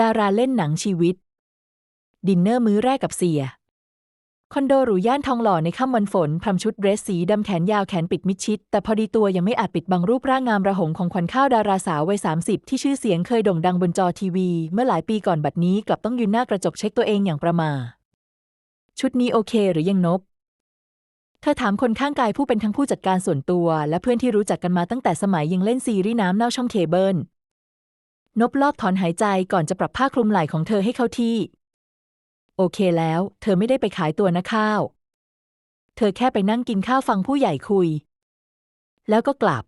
ดาราเล่นหนังชีวิต ดินเนอร์มื้อแรกกับเสีย คอนโดหรูย่านทองหล่อในค่ำวันฝนพรำชุดเดรสสีดำแขนยาวแขนปิดมิดชิด แต่พอดีตัวยังไม่อาจปิดบังรูปร่างงามระหงของขวัญข้าวดาราสาววัย 30 ที่ชื่อเสียงเคยโด่งดังบนจอทีวี เมื่อหลายปีก่อนบัดนี้กลับต้องยืนหน้ากระจกเช็คตัวเองอย่างประมา ชุดนี้โอเคหรือยังนบเธอถามคนข้างกายผู้เป็นทั้งผู้จัดการส่วนตัว และเพื่อนที่รู้จักกันมาตั้งแต่สมัยยังเล่นซีรีส์น้ำเน่าช่องเคเบิล นบลอบถอนหายใจก่อนจะปรับผ้าคลุมไหล่ของเธอให้เข้าที่ โอเคแล้ว เธอไม่ได้ไปขายตัวนะข้าว เธอแค่ไปนั่งกินข้าวฟังผู้ใหญ่คุย แล้วก็กลับ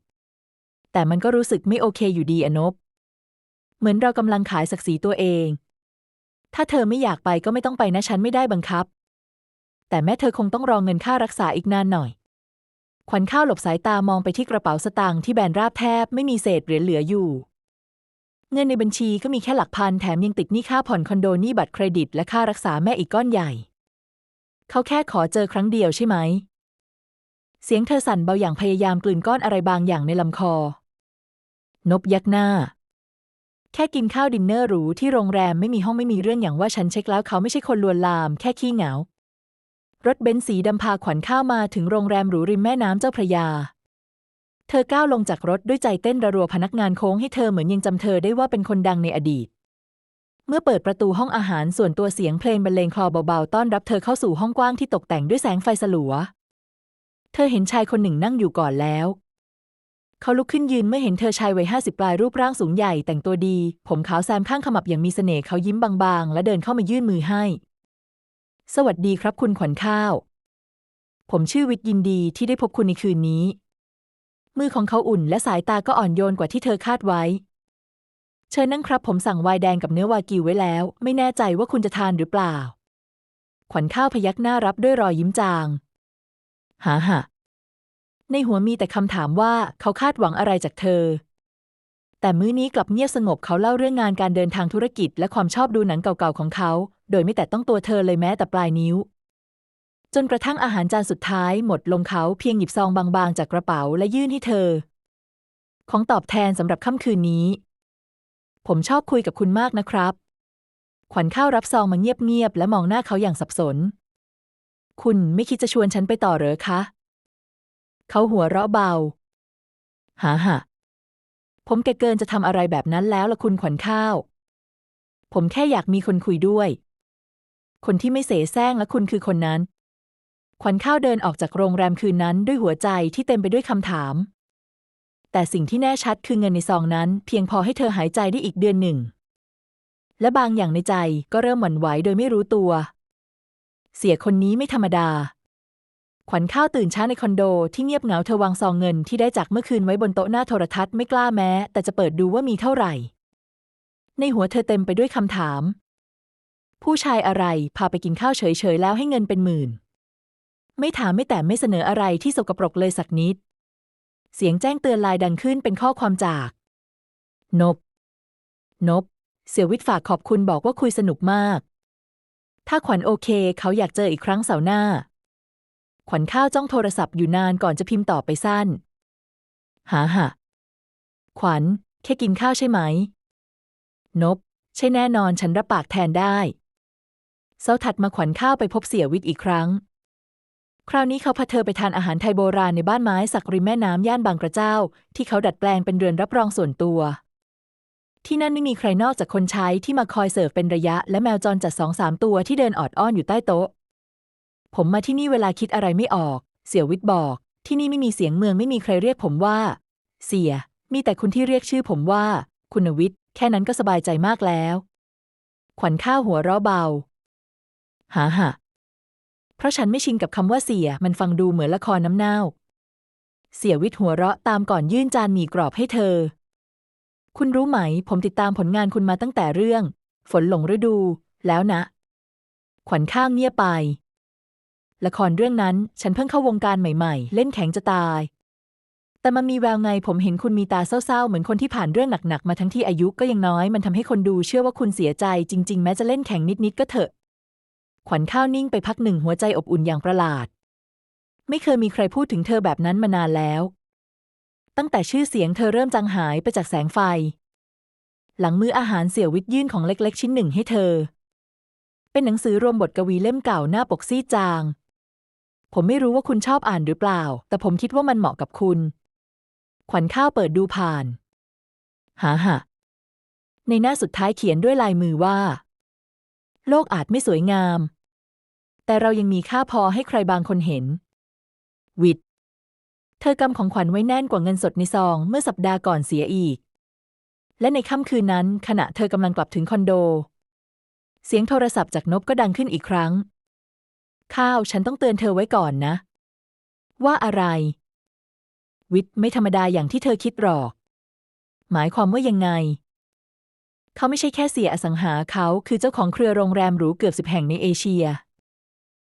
แต่มันก็รู้สึกไม่โอเคอยู่ดีอนบ เหมือนเรากำลังขายศักดิ์ศรีตัวเอง ถ้าเธอไม่อยากไปก็ไม่ต้องไปนะฉันไม่ได้บังคับ แต่แม่เธอคงต้องรองเงินค่ารักษาอีกนานหน่อย ขวัญข้าวหลบสายตามองไปที่กระเป๋าสตางค์ที่แบนราบแทบไม่มีเศษเหรียญเหลืออยู่ เงินในบัญชีก็มีแค่หลักพันแถมยังติดหนี้ค่าผ่อนคอนโดหนี้บัตรเครดิต และค่ารักษาแม่อีกก้อนใหญ่ เขาแค่ขอเจอครั้งเดียวใช่ไหม เสียงเธอสั่นเบาอย่างพยายามกลืนก้อนอะไรบางอย่างในลำคอ นบยักหน้า แค่กินข้าวดินเนอร์หรูที่โรงแรมไม่มีห้องไม่มีเรื่องอย่างว่าฉันเช็คแล้วเขาไม่ใช่คนลวนลาม แค่ขี้เหงา รถเบนซ์สีดำพาขวัญข้าวมาถึงโรงแรมหรูริมแม่น้ำเจ้าพระยา เธอก้าวลงจากรถด้วยใจเต้นระรัวพนักงานโค้งให้เธอเหมือนยังจำเธอได้ว่าเป็นคนดังในอดีต เมื่อเปิดประตูห้องอาหารส่วนตัวเสียงเพลงบรรเลงคลอเบาๆต้อนรับเธอเข้าสู่ห้องกว้างที่ตกแต่งด้วยแสงไฟสลัว เธอเห็นชายคนหนึ่งนั่งอยู่ก่อนแล้ว เขาลุกขึ้นยืนเมื่อเห็นเธอชายวัยห้าสิบปลายรูปร่างสูงใหญ่แต่งตัวดี ผมขาวแซมข้างขมับอย่างมีเสน่ห์เขายิ้มบางๆ และเดินเข้ามายื่นมือให้ สวัสดีครับคุณขวัญข้าว ผมชื่อวิทย์ยินดีที่ได้พบคุณในคืนนี้ มือของเขาอุ่นและสายตาก็อ่อนโยนกว่าที่เธอคาดไว้ เชิญนั่งครับผมสั่งไวน์แดงกับเนื้อวากิวไว้แล้ว ไม่แน่ใจว่าคุณจะทานหรือเปล่า ขวัญข้าวพยักหน้ารับด้วยรอยยิ้มจาง หาหะในหัวมีแต่คำถามว่าเขาคาดหวังอะไรจากเธอ แต่มื้อนี้กลับเงียบสงบเขาเล่าเรื่องงานการเดินทางธุรกิจ และความชอบดูหนังเก่าๆของเขา โดยไม่แต่ต้องตัวเธอเลยแม้แต่ปลายนิ้ว จนกระทั่งอาหารจานสุดท้ายหมดลงเขาเพียงหยิบซองบางๆ จากกระเป๋าและยื่นให้เธอ ของตอบแทนสำหรับค่ำคืนนี้ ผมชอบคุยกับคุณมากนะครับ ขวัญข้าวรับซองมาเงียบๆและมองหน้าเขาอย่างสับสน คุณไม่คิดจะชวนฉันไปต่อเหรอคะ เขาหัวเราะเบาหาหะผมแกเกินจะทำอะไรแบบนั้นแล้วละคุณขวัญข้าว ผมแค่อยากมีคนคุยด้วย คนที่ไม่เสแสร้งและคุณคือคนนั้น ขวัญข้าวเดินออกจากโรงแรมคืนนั้นด้วยหัวใจที่เต็มไปด้วยคำถาม แต่สิ่งที่แน่ชัดคือเงินในซองนั้น เพียงพอให้เธอหายใจได้อีกเดือนหนึ่ง และบางอย่างในใจก็เริ่มหวั่นไหวโดยไม่รู้ตัว เสียคนนี้ไม่ธรรมดา ขวัญข้าวตื่นเช้าในคอนโดที่เงียบเหงาเธอวางซองเงินที่ได้จากเมื่อคืนไว้บนโต๊ะหน้าโทรทัศน์ไม่กล้าแม้ แต่จะเปิดดูว่ามีเท่าไหร่ ในหัวเธอเต็มไปด้วยคำถาม ผู้ชายอะไรพาไปกินข้าวเฉยๆแล้วให้เงินเป็นหมื่น ไม่ถามไม่แต่ไม่เสนออะไรที่สกปรกเลยสักนิด เสียงแจ้งเตือนไลน์ดังขึ้นเป็นข้อความจาก นบ นบ เสี่ยววิทย์ฝากขอบคุณบอกว่าคุยสนุกมาก ถ้าขวัญโอเค เขาอยากเจออีกครั้งเสาร์หน้า ขวัญข้าวจ้องโทรศัพท์อยู่นานก่อนจะพิมพ์ตอบไปสั้น หาหะขวัญ แค่กินข้าวใช่ไหม นบ ใช่แน่นอนฉันรับปากแทนได้เสาร์ถัดมาขวัญข้าวไปพบเสี่ยวิทย์อีกครั้ง คราวนี้เขาพาเธอไปทานอาหารไทยโบราณในบ้านไม้สักริมแม่น้ำย่านบางกระเจ้า ที่เขาดัดแปลงเป็นเรือนรับรองส่วนตัว ที่นั่นไม่มีใครนอกจากคนใช้ที่มาคอยเสิร์ฟเป็นระยะ และแมวจรจัดสองสามตัวที่เดินออดอ้อนอยู่ใต้โต๊ะ ผมมาที่นี่เวลาคิดอะไรไม่ออก เสี่ยววิทย์บอก ที่นี่ไม่มีเสียงเมืองไม่มีใครเรียกผมว่า เสีย มีแต่คุณที่เรียกชื่อผมว่า คุณวิทย์แค่นั้นก็สบายใจมากแล้ว ขวัญข้าวหัวเราะเบา หาหะ เพราะฉันไม่ชินกับคำว่าเสีย มันฟังดูเหมือนละครน้ำเน่า เสียวิทย์หัวเราะตามก่อนยื่นจานหมี่กรอบให้เธอ คุณรู้ไหม ผมติดตามผลงานคุณมาตั้งแต่เรื่อง ฝนหลงฤดู แล้วนะ ขวัญข้างเงียบไป ละครเรื่องนั้น ฉันเพิ่งเข้าวงการใหม่ๆ เล่นแข็งจะตาย แต่มันมีแววไงผมเห็นคุณมีตาเศร้าๆ เหมือนคนที่ผ่านเรื่องหนักๆ มาทั้งที่อายุก็ยังน้อย มันทำให้คนดูเชื่อว่าคุณเสียใจ จริง ๆ แม้จะเล่นแข็งนิดๆ ก็เถอะ ขวัญข้าวนิ่งไปพักหนึ่งหัวใจอบอุ่นอย่างประหลาด ไม่เคยมีใครพูดถึงเธอแบบนั้นมานานแล้ว ตั้งแต่ชื่อเสียงเธอเริ่มจางหายไปจากแสงไฟ หลังมื้ออาหารเสี่ยววิทยื่นของเล็กๆ ชิ้นหนึ่งให้เธอ เป็นหนังสือรวมบทกวีเล่มเก่าหน้าปกซีดจาง ผมไม่รู้ว่าคุณชอบอ่านหรือเปล่า แต่ผมคิดว่ามันเหมาะกับคุณ ขวัญข้าวเปิดดูผ่าน หาหะในหน้าสุดท้ายเขียนด้วยลายมือว่า โลกอาจไม่สวยงาม แต่เรายังมีค่าพอให้ใครบางคนเห็น วิทย์เธอกำของขวัญไว้แน่นกว่าเงินสดในซองเมื่อสัปดาห์ก่อนเสียอีก และในค่ำคืนนั้นขณะเธอกำลังกลับถึงคอนโด เสียงโทรศัพท์จากนบก็ดังขึ้นอีกครั้ง ข้าวฉันต้องเตือนเธอไว้ก่อนนะ ว่าอะไร วิทย์ไม่ธรรมดาอย่างที่เธอคิดหรอก หมายความว่ายังไง เขาไม่ใช่แค่เสียอสังหาเขาคือเจ้าของเครือโรงแรมหรูเกือบสิบแห่งในเอเชีย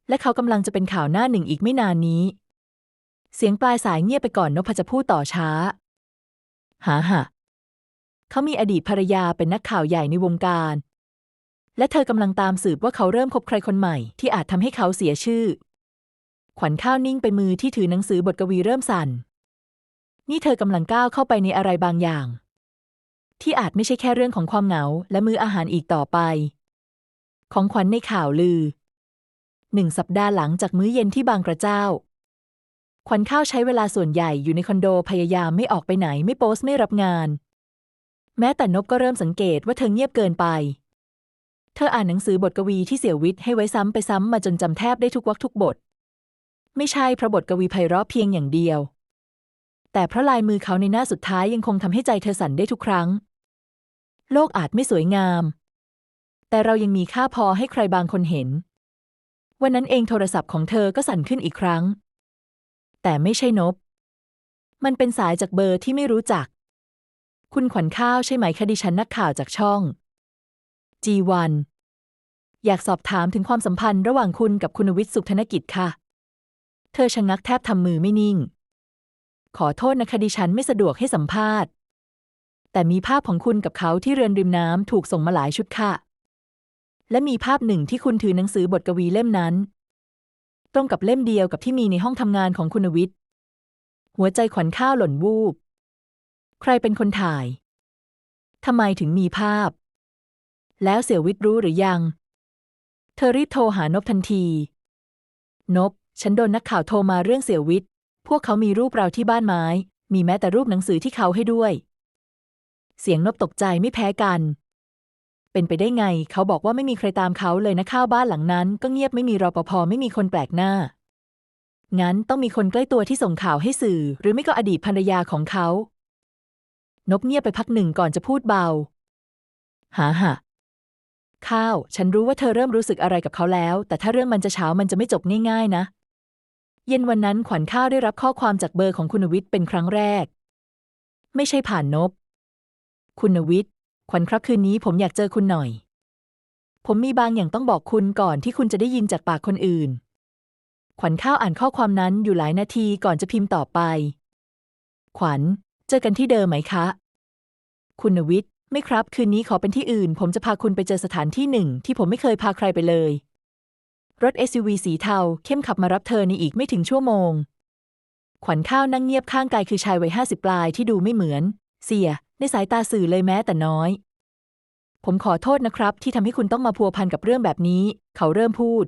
และเขากำลังจะเป็นข่าวหน้าหนึ่งอีกไม่นานนี้ เสียงปลายสายเงียบไปก่อนนพจะพูดต่อช้า หาหะเขามีอดีตภรรยาเป็นนักข่าวใหญ่ในวงการ และเธอกำลังตามสืบว่าเขาเริ่มคบใครคนใหม่ที่อาจทำให้เขาเสียชื่อ ขวัญข้าวนิ่งไปมือที่ถือหนังสือบทกวีเริ่มสั่น นี่เธอกำลังก้าวเข้าไปในอะไรบางอย่าง ที่อาจไม่ใช่แค่เรื่องของความเหงา และมื้ออาหารอีกต่อไป ของขวัญในข่าวลือหนึ่งสัปดาห์หลังจากมื้อเย็นที่บางกระเจ้า ขวัญข้าวใช้เวลาส่วนใหญ่อยู่ในคอนโดพยายามไม่ออกไปไหนไม่โพสไม่รับงาน แม้แต่นบก็เริ่มสังเกตว่าเธอเงียบเกินไป เธออ่านหนังสือบทกวีที่เสี่ยววิทย์ให้ไว้ซ้ำไปซ้ำมาจนจำแทบได้ทุกวรรคทุกบท ไม่ใช่เพราะบทกวีไพเราะเพียงอย่างเดียว แต่เพราะลายมือเขาในหน้าสุดท้ายยังคงทำให้ใจเธอสั่นได้ทุกครั้ง โลกอาจไม่สวยงาม แต่เรายังมีค่าพอให้ใครบางคนเห็น วันนั้นเองโทรศัพท์ของเธอก็สั่นขึ้นอีกครั้ง แต่ไม่ใช่นบ มันเป็นสายจากเบอร์ที่ไม่รู้จัก คุณขวัญข้าวใช่ไหมคะดิฉันนักข่าวจากช่อง G1 อยากสอบถามถึงความสัมพันธ์ระหว่างคุณกับคุณวิทย์สุขธนกิจค่ะ เธอชะงักแทบทำมือไม่นิ่ง ขอโทษนะคะดิฉันไม่สะดวกให้สัมภาษณ์ แต่มีภาพของคุณกับเขาที่เรือนริมน้ำถูกส่งมาหลายชุดค่ะ และมีภาพหนึ่งที่คุณถือหนังสือบทกวีเล่มนั้น ตรงกับเล่มเดียวกับที่มีในห้องทำงานของคุณวิทย์ หัวใจขวัญข้าวหล่นวูบ ใครเป็นคนถ่ายทำไมถึงมีภาพ แล้วเสี่ยววิทย์รู้หรือยัง เธอรีบโทรหานบทันที นบ ฉันโดนนักข่าวโทรมาเรื่องเสี่ยววิทย์ พวกเขามีรูปเราที่บ้านไม้ มีแม้แต่รูปหนังสือที่เขาให้ด้วย เสียงนบตกใจไม่แพ้กัน เป็นไปได้ไง เขาบอกว่าไม่มีใครตามเขาเลยนะข้าวบ้านหลังนั้น ก็เงียบไม่มีรปภไม่มีคนแปลกหน้า งั้นต้องมีคนใกล้ตัวที่ส่งข่าวให้สื่อ หรือไม่ก็อดีตภรรยาของเขา นบเงียบไปพักหนึ่งก่อนจะพูดเบา หาหะข้าว ฉันรู้ว่าเธอเริ่มรู้สึกอะไรกับเขาแล้ว แต่ถ้าเรื่องมันจะเช้ามันจะไม่จบง่ายๆนะ เย็นวันนั้นขวัญข้าวได้รับข้อความจากเบอร์ของคุณวิทย์เป็นครั้งแรก ไม่ใช่ผ่านนบ คุณวิทย์ ขวัญครับคืนนี้ผมอยากเจอคุณหน่อย ผมมีบางอย่างต้องบอกคุณก่อนที่คุณจะได้ยินจากปากคนอื่น ขวัญข้าวอ่านข้อความนั้นอยู่หลายนาทีก่อนจะพิมพ์ต่อไป ขวัญ เจอกันที่เดิมไหมคะ คุณวิทย์ ไม่ครับ คืนนี้ขอเป็นที่อื่น ผมจะพาคุณไปเจอสถานที่หนึ่ง ที่ผมไม่เคยพาใครไปเลย รถ SUV สีเทา เข้มขับมารับเธอในอีกไม่ถึงชั่วโมง ขวัญข้าวนั่งเงียบข้างกายคือชายวัยห้าสิบปลายที่ดูไม่เหมือน เสีย ในสายตาสื่อเลยแม้แต่น้อย ผมขอโทษนะครับ ที่ทำให้คุณต้องมาพัวพันกับเรื่องแบบนี้ เขาเริ่มพูด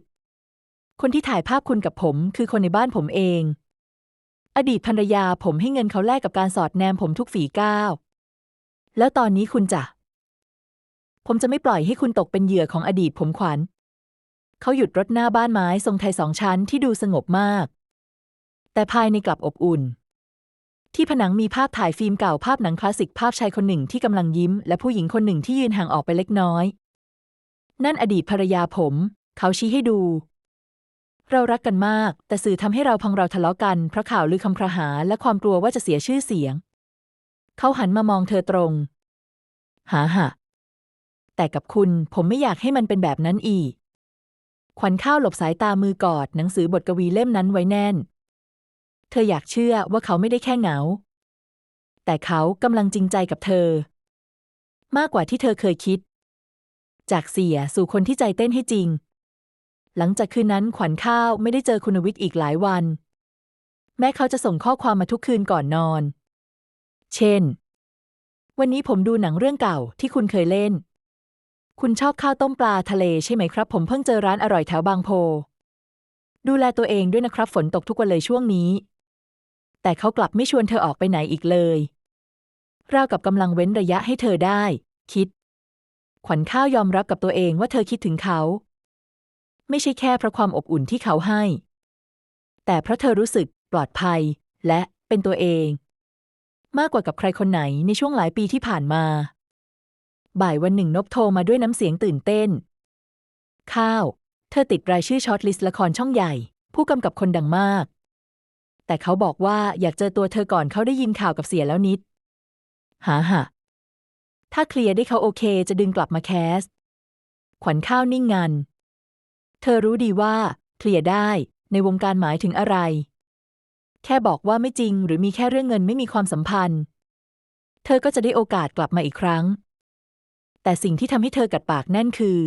คนที่ถ่ายภาพคุณกับผม คือคนในบ้านผมเอง อดีตภรรยาผมให้เงินเขาแลกกับการสอดแนมผมทุกฝีก้าว แล้วตอนนี้คุณจะผมจะไม่ปล่อยให้คุณตกเป็นเหยื่อของอดีตผมขวัญ เขาหยุดรถหน้าบ้านไม้ทรงไทยสองชั้นที่ดูสงบมาก แต่ภายในกลับอบอุ่น ที่ผนังมีภาพถ่ายฟิล์มเก่าภาพหนังคลาสสิกภาพชายคนหนึ่งที่กำลังยิ้ม และผู้หญิงคนหนึ่งที่ยืนห่างออกไปเล็กน้อย นั่นอดีตภรรยาผม เขาชี้ให้ดู เรารักกันมาก แต่สื่อทำให้เราพังเราทะเลาะกันเพราะข่าวลือคำครหา และความกลัวว่าจะเสียชื่อเสียง เขาหันมามองเธอตรง หาหะแต่กับคุณผมไม่อยากให้มันเป็นแบบนั้นอีก ขวัญข้าวหลบสายตามือกอดหนังสือบทกวีเล่มนั้นไว้แน่น เธออยากเชื่อว่าเขาไม่ได้แค่เหงา แต่เขากำลังจริงใจกับเธอ มากกว่าที่เธอเคยคิด จากเสียสู่คนที่ใจเต้นให้จริง หลังจากคืนนั้นขวัญข้าวไม่ได้เจอคุณวิทย์อีกหลายวัน แม้เขาจะส่งข้อความมาทุกคืนก่อนนอน เช่น วันนี้ผมดูหนังเรื่องเก่าที่คุณเคยเล่น คุณชอบข้าวต้มปลาทะเลใช่ไหมครับ ผมเพิ่งเจอร้านอร่อยแถวบางโพดูแลตัวเองด้วยนะครับ ฝนตกทุกวันเลยช่วงนี้ แต่เขากลับไม่ชวนเธอออกไปไหนอีกเลยราวกับกำลังเว้นระยะให้เธอได้ คิด ขวัญข้าวยอมรับกับตัวเองว่าเธอคิดถึงเขา ไม่ใช่แค่เพราะความอบอุ่นที่เขาให้ แต่เพราะเธอรู้สึกปลอดภัย และเป็นตัวเอง มากกว่ากับใครคนไหนในช่วงหลายปีที่ผ่านมา บ่ายวันหนึ่งนบโทรมาด้วยน้ำเสียงตื่นเต้น ข้าว เธอติดรายชื่อช็อตลิสต์ละครช่องใหญ่ ผู้กำกับคนดังมาก แต่เขาบอกว่าอยากเจอตัวเธอก่อนเขาได้ยินข่าวกับเสียแล้วนิด หาหะถ้าเคลียร์ได้เขาโอเคจะดึงกลับมาแคส ขวัญข้าวนิ่งงัน เธอรู้ดีว่า เคลียร์ได้ในวงการหมายถึงอะไร แค่บอกว่าไม่จริงหรือมีแค่เรื่องเงินไม่มีความสัมพันธ์ เธอก็จะได้โอกาสกลับมาอีกครั้ง แต่สิ่งที่ทำให้เธอกัดปากแน่นคือ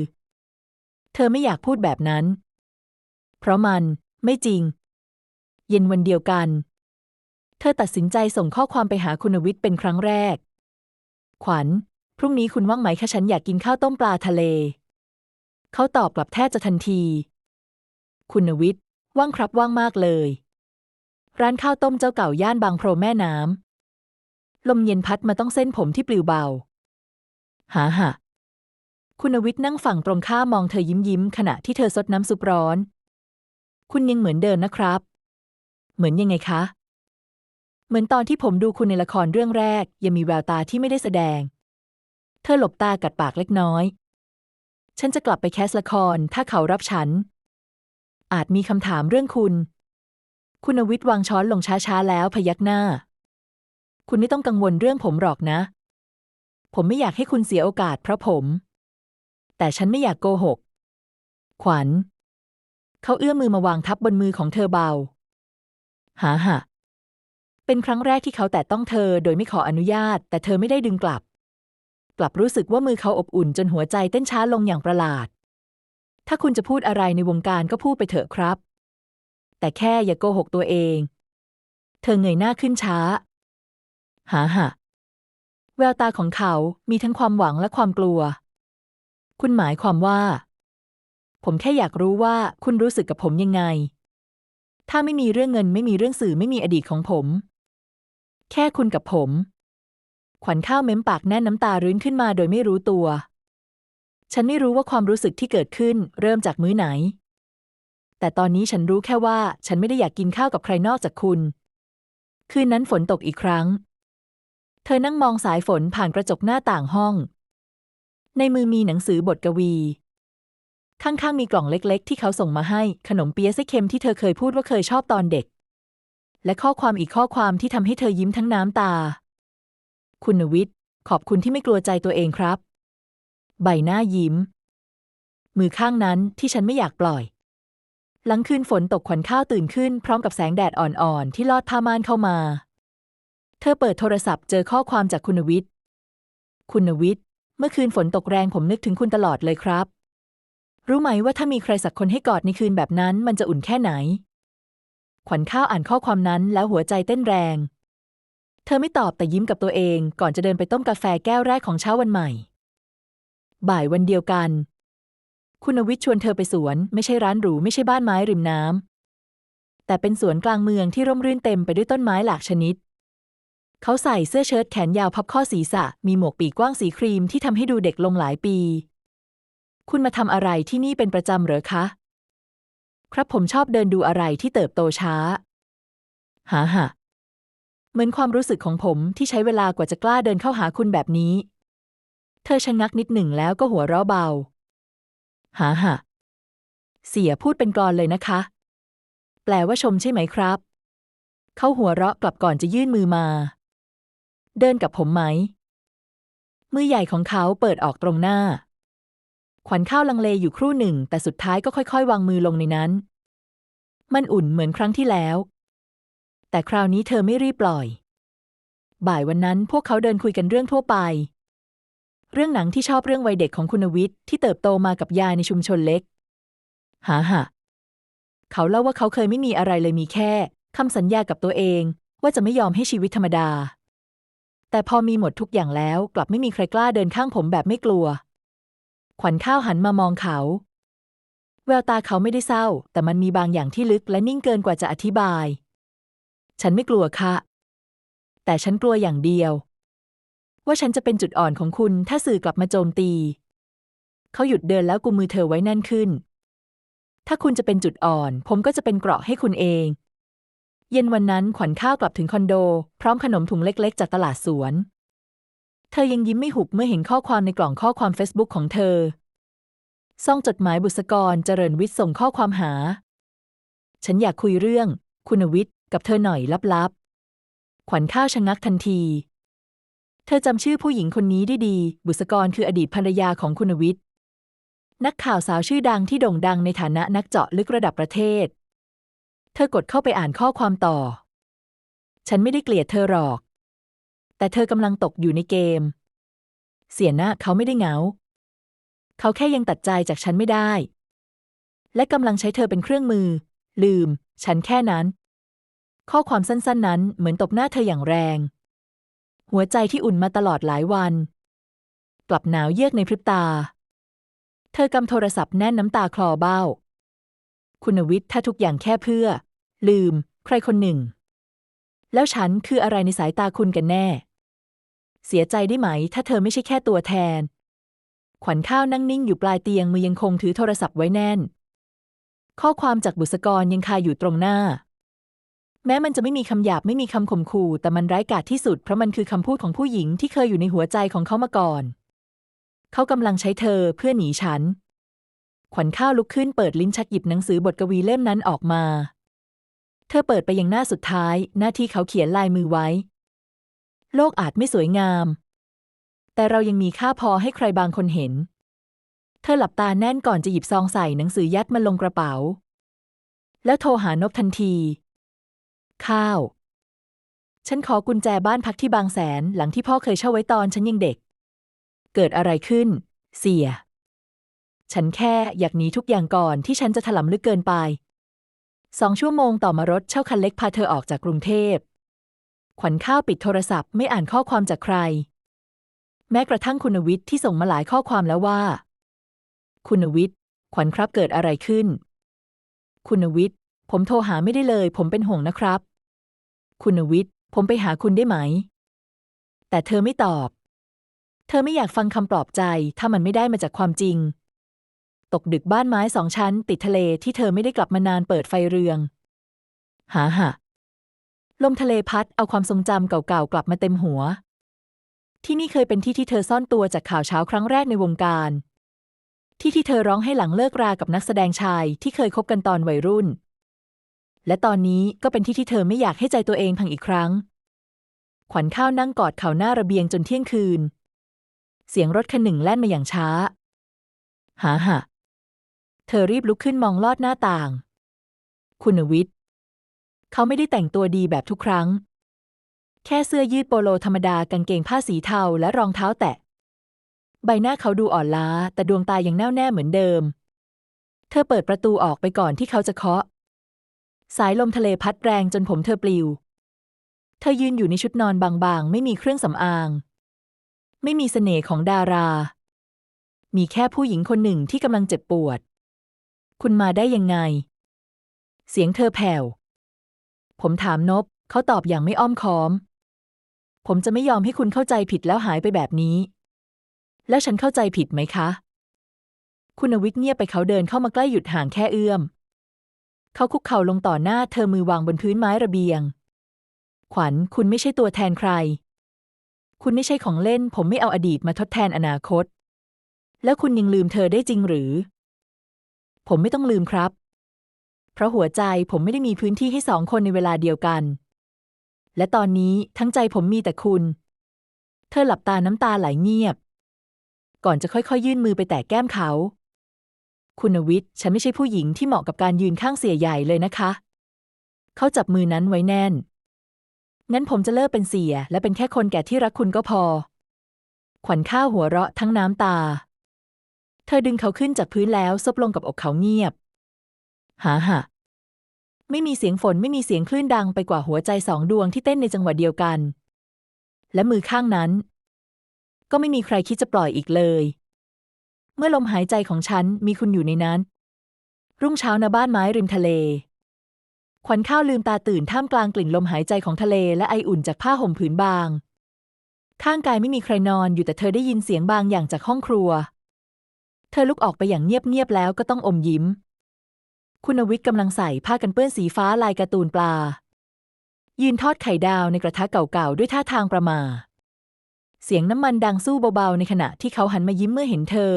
เธอไม่อยากพูดแบบนั้น เพราะมันไม่จริง เย็นวันเดียวกัน เธอตัดสินใจส่งข้อความไปหาคุณวิทย์เป็นครั้งแรก ขวัญ พรุ่งนี้คุณว่างไหมคะฉันอยากกินข้าวต้มปลาทะเล เขาตอบกลับแทบจะทันที คุณวิทย์ ว่างครับว่างมากเลย ร้านข้าวต้มเจ้าเก่าย่านบางโพรแม่น้ำลมเย็นพัดมาต้องเส้นผมที่ปลิวเบา หาหะคุณวิทย์นั่งฝั่งตรงข้ามมองเธอยิ้มยิ้มขณะที่เธอซดน้ำซุปร้อน คุณยังเหมือนเดิมนะครับ เหมือนยังไงคะ เหมือนตอนที่ผมดูคุณในละครเรื่องแรก ยังมีแววตาที่ไม่ได้แสดง เธอหลบตากัดปากเล็กน้อย ฉันจะกลับไปแคสละครถ้าเขารับฉัน อาจมีคำถามเรื่องคุณ คุณวิทย์วางช้อนลงช้าๆแล้วพยักหน้า คุณไม่ต้องกังวลเรื่องผมหรอกนะ ผมไม่อยากให้คุณเสียโอกาสเพราะผม แต่ฉันไม่อยากโกหก ขวัญ เขาเอื้อมมือมาวางทับบนมือของเธอเบา หาหะเป็นครั้งแรกที่เขาแตะต้องเธอโดยไม่ขออนุญาต แต่เธอไม่ได้ดึงกลับ กลับรู้สึกว่ามือเขาอบอุ่นจนหัวใจเต้นช้าลงอย่างประหลาด ถ้าคุณจะพูดอะไรในวงการก็พูดไปเถอะครับ แต่แค่อย่าโกหกตัวเอง เธอเงยหน้าขึ้นช้า หาหะแววตาของเขา มีทั้งความหวังและความกลัว คุณหมายความว่า ผมแค่อยากรู้ว่าคุณรู้สึกกับผมยังไง ถ้าไม่มีเรื่องเงินไม่มีเรื่องสื่อไม่มีอดีตของผม แค่คุณกับผม ขวัญข้าวเม้มปากแน่นน้ำตารื้นขึ้นมาโดยไม่รู้ตัว ฉันไม่รู้ว่าความรู้สึกที่เกิดขึ้นเริ่มจากมื้อไหน แต่ตอนนี้ฉันรู้แค่ว่าฉันไม่ได้อยากกินข้าวกับใครนอกจากคุณ คืนนั้นฝนตกอีกครั้ง เธอนั่งมองสายฝนผ่านกระจกหน้าต่างห้อง ในมือมีหนังสือบทกวี ข้างๆมีกล่องเล็กๆ ที่เขาส่งมาให้ขนมเปี๊ยะไส้เค็มที่เธอเคยพูดว่าเคยชอบตอนเด็ก และข้อความอีกข้อความที่ทำให้เธอยิ้มทั้งน้ำตา คุณวิทย์ ขอบคุณที่ไม่กลัวใจตัวเองครับ ใบหน้ายิ้ม มือข้างนั้นที่ฉันไม่อยากปล่อย หลังคืนฝนตกขวัญข้าวตื่นขึ้น พร้อมกับแสงแดดอ่อนๆ ที่ลอดผ้าม่านเข้ามา เธอเปิดโทรศัพท์เจอข้อความจากคุณวิทย์ คุณวิทย์ เมื่อคืนฝนตกแรงผมนึกถึงคุณตลอดเลยครับ รู้ไหมว่าถ้ามีใครสักคนให้กอดในคืนแบบนั้น มันจะอุ่นแค่ไหน ขวัญข้าวอ่านข้อความนั้นแล้วหัวใจเต้นแรง เธอไม่ตอบแต่ยิ้มกับตัวเอง ก่อนจะเดินไปต้มกาแฟแก้วแรกของเช้าวันใหม่ บ่ายวันเดียวกัน คุณวิทย์ชวนเธอไปสวน ไม่ใช่ร้านหรูไม่ใช่บ้านไม้ริมน้ำแต่เป็นสวนกลางเมืองที่ร่มรื่นเต็มไปด้วยต้นไม้หลากชนิด เขาใส่เสื้อเชิ้ตแขนยาวพับข้อศีรษะ มีหมวกปีกกว้างสีครีมที่ทำให้ดูเด็กลงหลายปี คุณมาทำอะไรที่นี่เป็นประจำเหรอคะ ครับผมชอบเดินดูอะไรที่เติบโตช้า หาหะเหมือนความรู้สึกของผมที่ใช้เวลากว่าจะกล้าเดินเข้าหาคุณแบบนี้ เธอชะงักนิดหนึ่งแล้วก็หัวเราะเบา หาหะเสียพูดเป็นกลอนเลยนะคะ แปลว่าชมใช่ไหมครับ เขาหัวเราะกลับก่อนจะยื่นมือมา เดินกับผมไหม มือใหญ่ของเขาเปิดออกตรงหน้า ขวัญข้าวลังเลอยู่ครู่หนึ่ง แต่สุดท้ายก็ค่อยๆ วางมือลงในนั้น มันอุ่นเหมือนครั้งที่แล้ว แต่คราวนี้เธอไม่รีบปล่อย บ่ายวันนั้นพวกเขาเดินคุยกันเรื่องทั่วไป เรื่องหนังที่ชอบเรื่องวัยเด็กของคุณวิทย์ที่เติบโตมากับยายในชุมชนเล็ก หาหะเขาเล่าว่าเขาเคยไม่มีอะไรเลยมีแค่คำสัญญากับตัวเองว่าจะไม่ยอมให้ชีวิตธรรมดา แต่พอมีหมดทุกอย่างแล้วกลับไม่มีใครกล้าเดินข้างผมแบบไม่กลัว ขวัญข้าวหันมามองเขา แววตาเขาไม่ได้เศร้า แต่มันมีบางอย่างที่ลึกและนิ่งเกินกว่าจะอธิบาย ฉันไม่กลัวค่ะ แต่ฉันกลัวอย่างเดียว ว่าฉันจะเป็นจุดอ่อนของคุณถ้าสื่อกลับมาโจมตี เขาหยุดเดินแล้วกุมมือเธอไว้แน่นขึ้น ถ้าคุณจะเป็นจุดอ่อน ผมก็จะเป็นเกราะให้คุณเอง เย็นวันนั้นขวัญข้าวกลับถึงคอนโด พร้อมขนมถุงเล็ก ๆ จากตลาดสวน เธอยังยิ้มไม่หุบเมื่อเห็นข้อความในกล่องข้อความเฟซบุ๊กของเธอ ซ่องจดหมายบุษกรเจริญวิทย์ส่งข้อความหา ฉันอยากคุยเรื่อง คุณวิทย์กับเธอหน่อยลับๆ ขวัญข้าวชะงักทันที เธอจำชื่อผู้หญิงคนนี้ได้ดี บุษกรคืออดีตภรรยาของคุณวิทย์ นักข่าวสาวชื่อดังที่โด่งดังในฐานะนักเจาะลึกระดับประเทศ เธอกดเข้าไปอ่านข้อความต่อ ฉันไม่ได้เกลียดเธอหรอก แต่เธอกำลังตกอยู่ในเกม เสียหน้าเขาไม่ได้เหงา เขาแค่ยังตัดใจจากฉันไม่ได้ และกำลังใช้เธอเป็นเครื่องมือ ลืม ฉันแค่นั้น ข้อความสั้นๆ นั้นเหมือนตบหน้าเธออย่างแรง หัวใจที่อุ่นมาตลอดหลายวัน กลับหนาวเยือกในพริบตา เธอกำโทรศัพท์แน่นน้ำตาคลอเบ้า คุณวิทย์ถ้าทุกอย่างแค่เพื่อ ลืม ใครคนหนึ่งแล้วฉันคืออะไรในสายตาคุณกันแน่ เสียใจได้ไหม ถ้าเธอไม่ใช่แค่ตัวแทน ขวัญข้าวนั่งนิ่งอยู่ปลายเตียงมือยังคงถือโทรศัพท์ไว้แน่น ข้อความจากบุษกรยังคาอยู่ตรงหน้า แม้มันจะไม่มีคำหยาบไม่มีคำข่มขู่แต่มันร้ายกาจที่สุดเพราะมันคือคำพูดของผู้หญิงที่เคยอยู่ในหัวใจของเขามาก่อน เขากำลังใช้เธอเพื่อหนีฉัน ขวัญข้าวลุกขึ้นเปิดลิ้นชักหยิบหนังสือบทกวีเล่มนั้นออกมา เธอเปิดไปยังหน้าสุดท้าย หน้าที่เขาเขียนลายมือไว้ โลกอาจไม่สวยงาม แต่เรายังมีค่าพอให้ใครบางคนเห็น เธอหลับตาแน่นก่อนจะหยิบซองใส่หนังสือยัดมันลงกระเป๋า แล้วโทรหานบทันที ข้าว ฉันขอกุญแจบ้านพักที่บางแสนหลังที่พ่อเคยเช่าไว้ตอนฉันยังเด็ก เกิดอะไรขึ้น เสีย ฉันแค่อยากหนีทุกอย่างก่อนที่ฉันจะถลำลึกเกินไปสองชั่วโมงต่อมารถเช่าคันเล็กพาเธอออกจากกรุงเทพ ขวัญข้าวปิดโทรศัพท์ไม่อ่านข้อความจากใคร แม้กระทั่งคุณวิทย์ที่ส่งมาหลายข้อความแล้วว่า คุณวิทย์ ขวัญครับเกิดอะไรขึ้น คุณวิทย์ ผมโทรหาไม่ได้เลย ผมเป็นห่วงนะครับ คุณวิทย์ ผมไปหาคุณได้ไหม แต่เธอไม่ตอบ เธอไม่อยากฟังคำปลอบใจ ถ้ามันไม่ได้มาจากความจริง ตกดึกบ้านไม้สองชั้น ติดทะเลที่เธอไม่ได้กลับมานานเปิดไฟเรือง หาหะ ลมทะเลพัดเอาความทรงจำเก่าๆกลับมาเต็มหัว ที่นี่เคยเป็นที่ที่เธอซ่อนตัวจากข่าวเช้าครั้งแรกในวงการ ที่ที่เธอร้องให้หลังเลิกรากับนักแสดงชายที่เคยคบกันตอนวัยรุ่น และตอนนี้ก็เป็นที่ที่เธอไม่อยากให้ใจตัวเองพังอีกครั้ง ขวัญข้าวนั่งกอดเข่าหน้าระเบียงจนเที่ยงคืน เสียงรถคันหนึ่งแล่นมาอย่างช้า หาหะเธอรีบลุกขึ้นมองลอดหน้าต่าง คุณวิทย์ เขาไม่ได้แต่งตัวดีแบบทุกครั้ง แค่เสื้อยืดโปโลธรรมดากางเกงผ้าสีเทาและรองเท้าแตะ ใบหน้าเขาดูอ่อนล้า แต่ดวงตายังแน่วแน่เหมือนเดิม เธอเปิดประตูออกไปก่อนที่เขาจะเคาะ สายลมทะเลพัดแรงจนผมเธอปลิว เธอยืนอยู่ในชุดนอนบางๆ ไม่มีเครื่องสำอาง ไม่มีเสน่ห์ของดารา มีแค่ผู้หญิงคนหนึ่งที่กำลังเจ็บปวด คุณมาได้ยังไง เสียงเธอแผ่ว ผมถามนบเขาตอบอย่างไม่อ้อมค้อม ผมจะไม่ยอมให้คุณเข้าใจผิดแล้วหายไปแบบนี้ แล้วฉันเข้าใจผิดไหมคะ คุณวิทย์เงียบไปเขาเดินเข้ามาใกล้หยุดห่างแค่เอื้อม เขาคุกเข่าลงต่อหน้าเธอมือวางบนพื้นไม้ระเบียง ขวัญคุณไม่ใช่ตัวแทนใคร คุณไม่ใช่ของเล่น ผมไม่เอาอดีตมาทดแทนอนาคต แล้วคุณยังลืมเธอได้จริงหรือ ผมไม่ต้องลืมครับ เพราะหัวใจผมไม่ได้มีพื้นที่ให้สองคนในเวลาเดียวกัน และตอนนี้ทั้งใจผมมีแต่คุณ เธอหลับตาน้ำตาไหลเงียบ ก่อนจะค่อยๆ ยื่นมือไปแตะแก้มเขา คุณวิทย์ฉันไม่ใช่ผู้หญิงที่เหมาะกับการยืนข้างเสียใหญ่เลยนะคะ เขาจับมือนั้นไว้แน่น งั้นผมจะเลิกเป็นเสีย และเป็นแค่คนแก่ที่รักคุณก็พอ ขวัญข้าวหัวเราะทั้งน้ำตา เธอดึงเขาขึ้นจากพื้นแล้วซบลงกับอกเขาเงียบ หาหะไม่มีเสียงฝนไม่มีเสียงคลื่นดังไปกว่าหัวใจสองดวงที่เต้นในจังหวะเดียวกัน และมือข้างนั้น ก็ไม่มีใครคิดจะปล่อยอีกเลย เมื่อลมหายใจของฉันมีคุณอยู่ในนั้น รุ่งเช้าณบ้านไม้ริมทะเล ขวัญข้าวลืมตาตื่นท่ามกลางกลิ่นลมหายใจของทะเลและไออุ่นจากผ้าห่มผืนบาง ข้างกายไม่มีใครนอนอยู่แต่เธอได้ยินเสียงบางอย่างจากห้องครัว เธอลุกออกไปอย่างเงียบๆแล้วก็ต้องอมยิ้ม คุณวิทย์กำลังใส่ผ้ากันเปื้อนสีฟ้าลายการ์ตูนปลา ยืนทอดไข่ดาวในกระทะเก่าๆ ด้วยท่าทางประมา เสียงน้ำมันดังสู้เบาๆ ในขณะที่เขาหันมายิ้มเมื่อเห็นเธอ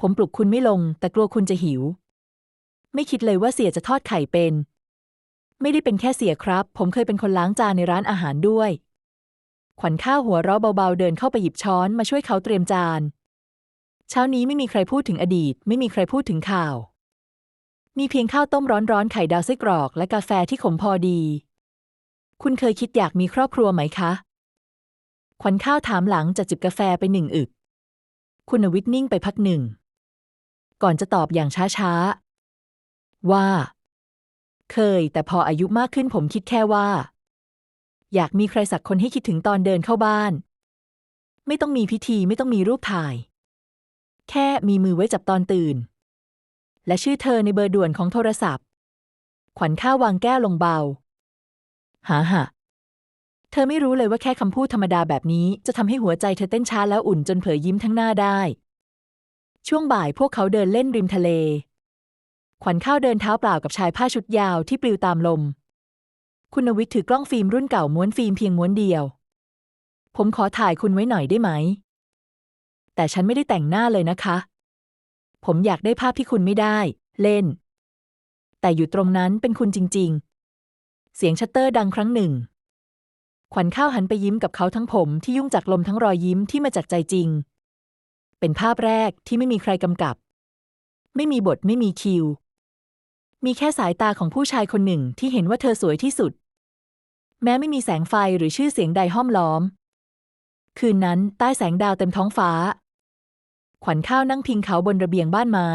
ผมปลุกคุณไม่ลง แต่กลัวคุณจะหิว ไม่คิดเลยว่าเสียจะทอดไข่เป็น ไม่ได้เป็นแค่เสียครับ ผมเคยเป็นคนล้างจานในร้านอาหารด้วย ขวัญข้าวหัวเราะเบาๆ เดินเข้าไปหยิบช้อนมาช่วยเขาเตรียมจาน เช้านี้ไม่มีใครพูดถึงอดีต ไม่มีใครพูดถึงข่าว มีเพียงข้าวต้มร้อนๆ ไข่ดาวไส้กรอก และกาแฟที่ขมพอดี คุณเคยคิดอยากมีครอบครัวไหมคะ ขวัญข้าวถามหลังจากจิบกาแฟไปหนึ่งอึก คุณวิทย์นิ่งไปพักหนึ่ง ก่อนจะตอบอย่างช้าๆ ว่า เคย แต่พออายุมากขึ้นผมคิดแค่ว่า อยากมีใครสักคนให้คิดถึงตอนเดินเข้าบ้าน ไม่ต้องมีพิธีไม่ต้องมีรูปถ่าย แค่มีมือไว้จับตอนตื่น และชื่อเธอในเบอร์ด่วนของโทรศัพท์ ขวัญข้าววางแก้วลงเบา หาหะเธอไม่รู้เลยว่าแค่คำพูดธรรมดาแบบนี้จะทำให้หัวใจเธอเต้นช้าแล้วอุ่นจนเผยยิ้มทั้งหน้าได้ ช่วงบ่ายพวกเขาเดินเล่นริมทะเล ขวัญข้าวเดินเท้าเปล่ากับชายผ้าชุดยาวที่ปลิวตามลม คุณวิทย์ถือกล้องฟิล์มรุ่นเก่าม้วนฟิล์มเพียงม้วนเดียว ผมขอถ่ายคุณไว้หน่อยได้ไหม แต่ฉันไม่ได้แต่งหน้าเลยนะคะ ผมอยากได้ภาพที่คุณไม่ได้ เล่น แต่อยู่ตรงนั้นเป็นคุณจริง ๆ เสียงชัตเตอร์ดังครั้งหนึ่ง ขวัญข้าวหันไปยิ้มกับเขาทั้งผมที่ยุ่งจากลมทั้งรอยยิ้มที่มาจากใจจริง เป็นภาพแรกที่ไม่มีใครกำกับ ไม่มีบทไม่มีคิว มีแค่สายตาของผู้ชายคนหนึ่งที่เห็นว่าเธอสวยที่สุด แม้ไม่มีแสงไฟหรือชื่อเสียงใดห้อมล้อม คืนนั้นใต้แสงดาวเต็มท้องฟ้า ขวัญข้าวนั่งพิงเขาบนระเบียงบ้านไม้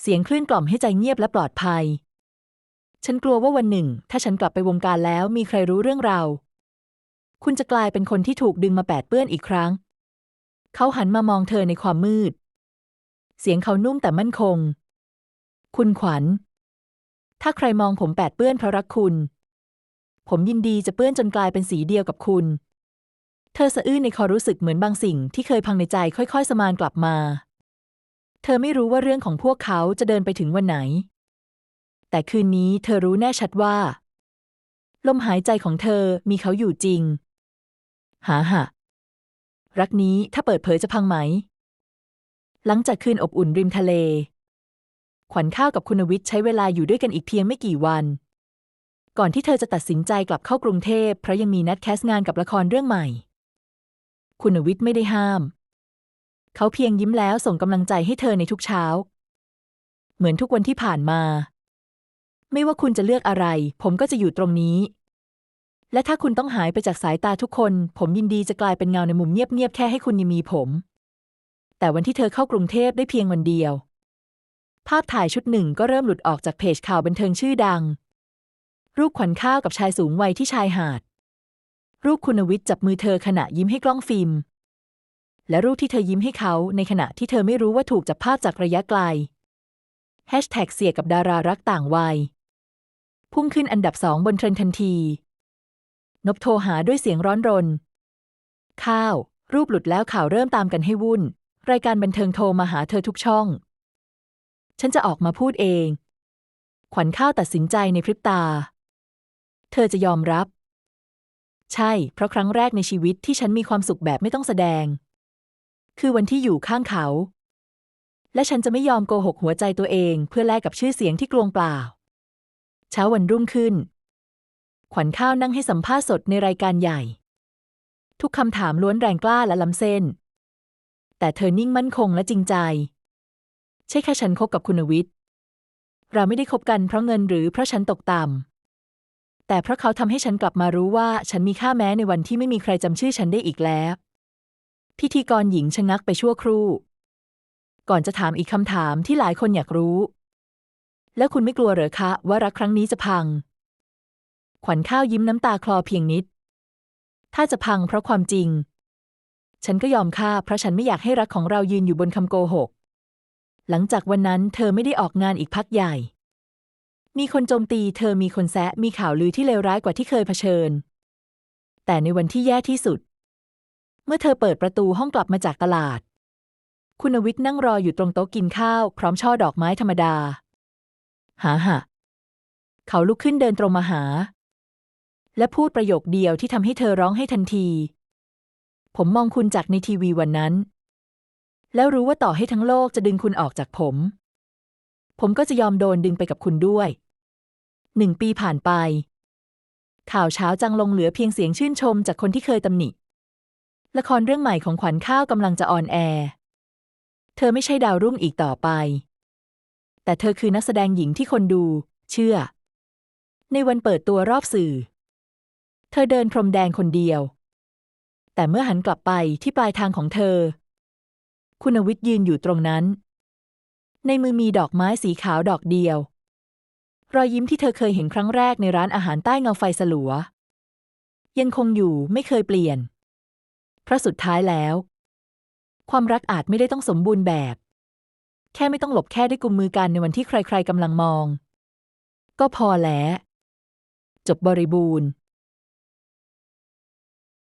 เสียงคลื่นกล่อมให้ใจเงียบและปลอดภัย ฉันกลัวว่าวันหนึ่ง ถ้าฉันกลับไปวงการแล้วมีใครรู้เรื่องเรา คุณจะกลายเป็นคนที่ถูกดึงมาแปดเปื้อนอีกครั้ง เขาหันมามองเธอในความมืด เสียงเขานุ่มแต่มั่นคง คุณขวัญ ถ้าใครมองผมแปดเปื้อนเพราะรักคุณ ผมยินดีจะเปื้อนจนกลายเป็นสีเดียวกับคุณ เธอสะอื้นในคอรู้สึกเหมือนบางสิ่งที่เคยพังในใจค่อยๆ สมานกลับมา เธอไม่รู้ว่าเรื่องของพวกเขาจะเดินไปถึงวันไหน แต่คืนนี้เธอรู้แน่ชัดว่า ลมหายใจของเธอมีเขาอยู่จริง หาหะ รักนี้ถ้าเปิดเผยจะพังไหม หลังจากคืนอบอุ่นริมทะเล ขวัญข้าวกับคุณวิทย์ใช้เวลาอยู่ด้วยกันอีกเพียงไม่กี่วันก่อนที่เธอจะตัดสินใจกลับเข้ากรุงเทพเพราะยังมีนัดแคสต์งานกับละครเรื่องใหม่ คุณวิทย์ไม่ได้ห้าม เขาเพียงยิ้มแล้วส่งกำลังใจให้เธอในทุกเช้า เหมือนทุกวันที่ผ่านมา ไม่ว่าคุณจะเลือกอะไร ผมก็จะอยู่ตรงนี้ และถ้าคุณต้องหายไปจากสายตาทุกคน ผมยินดีจะกลายเป็นเงาในมุมเงียบๆแค่ให้คุณยังมีผม แต่วันที่เธอเข้ากรุงเทพได้เพียงวันเดียว ภาพถ่ายชุดหนึ่งก็เริ่มหลุดออกจากเพจข่าวบันเทิงชื่อดัง รูปขวัญข้าวกับชายสูงวัยที่ชายหาด รูปคุณวิทย์จับมือเธอขณะยิ้มให้กล้องฟิล์ม และรูปที่เธอยิ้มให้เขาในขณะที่เธอไม่รู้ว่าถูกจับภาพจากระยะไกลแฮชแท็กเสียกับดารารักต่างวัย พุ่งขึ้นอันดับสองบนเทรนด์ทันที นบโทรหาด้วยเสียงร้อนรน ข้าว รูปหลุดแล้วข่าวเริ่มตามกันให้วุ่น รายการบันเทิงโทรมาหาเธอทุกช่อง ฉันจะออกมาพูดเอง ขวัญข้าวตัดสินใจในพริบตา เธอจะยอมรับ ใช่ เพราะครั้งแรกในชีวิตที่ฉันมีความสุขแบบไม่ต้องแสดง คือวันที่อยู่ข้างเขา และฉันจะไม่ยอมโกหกหัวใจตัวเอง เพื่อแลกกับชื่อเสียงที่กลวงเปล่า เช้าวันรุ่งขึ้น ขวัญข้าวนั่งให้สัมภาษณ์สดในรายการใหญ่ ทุกคำถามล้วนแรงกล้าและล้ำเส้น แต่เธอนิ่งมั่นคงและจริงใจ ใช่แค่ฉันคบกับคุณวิทย์เราไม่ได้คบกันเพราะเงินหรือเพราะฉันตกต่ำ แต่เพราะเขาทำให้ฉันกลับมารู้ว่าฉันมีค่าแม้ในวันที่ไม่มีใครจำชื่อฉันได้อีกแล้ว พิธีกรหญิงชะงักไปชั่วครู่ ก่อนจะถามอีกคำถามที่หลายคนอยากรู้ แล้วคุณไม่กลัวเหรอคะ ว่ารักครั้งนี้จะพัง ขวัญข้าวยิ้มน้ำตาคลอเพียงนิด ถ้าจะพังเพราะความจริง ฉันก็ยอมฆ่าเพราะฉันไม่อยากให้รักของเรายืนอยู่บนคำโกหก หลังจากวันนั้นเธอไม่ได้ออกงานอีกพักใหญ่ มีคนโจมตีเธอมีคนแซะมีข่าวลือที่เลวร้ายกว่าที่เคยเผชิญ แต่ในวันที่แย่ที่สุด เมื่อเธอเปิดประตูห้องกลับมาจากตลาด คุณวิทย์นั่งรออยู่ตรงโต๊ะกินข้าว พร้อมช่อดอกไม้ธรรมดา หาหะเขาลุกขึ้นเดินตรงมาหา และพูดประโยคเดียวที่ทำให้เธอร้องให้ทันที ผมมองคุณจากในทีวีวันนั้น แล้วรู้ว่าต่อให้ทั้งโลกจะดึงคุณออกจากผม ผมก็จะยอมโดนดึงไปกับคุณด้วย หนึ่งปีผ่านไป ข่าวเช้าจังลงเหลือเพียงเสียงชื่นชมจากคนที่เคยตำหนิ ละครเรื่องใหม่ของขวัญข้าวกำลังจะออนแอร์ เธอไม่ใช่ดาวรุ่งอีกต่อไป แต่เธอคือนักแสดงหญิงที่คนดู เชื่อ ในวันเปิดตัวรอบสื่อ เธอเดินพรมแดงคนเดียว แต่เมื่อหันกลับไปที่ปลายทางของเธอ คุณวิทย์ยืนอยู่ตรงนั้น ในมือมีดอกไม้สีขาวดอกเดียว รอยยิ้มที่เธอเคยเห็นครั้งแรกในร้านอาหารใต้เงาไฟสลัว ยังคงอยู่ไม่เคยเปลี่ยน เพราะสุดท้ายแล้ว ความรักอาจไม่ได้ต้องสมบูรณ์แบบ แค่ไม่ต้องหลบแค่ได้กุมมือกันในวันที่ใครๆกำลังมอง ก็พอแล้ว จบบริบูรณ์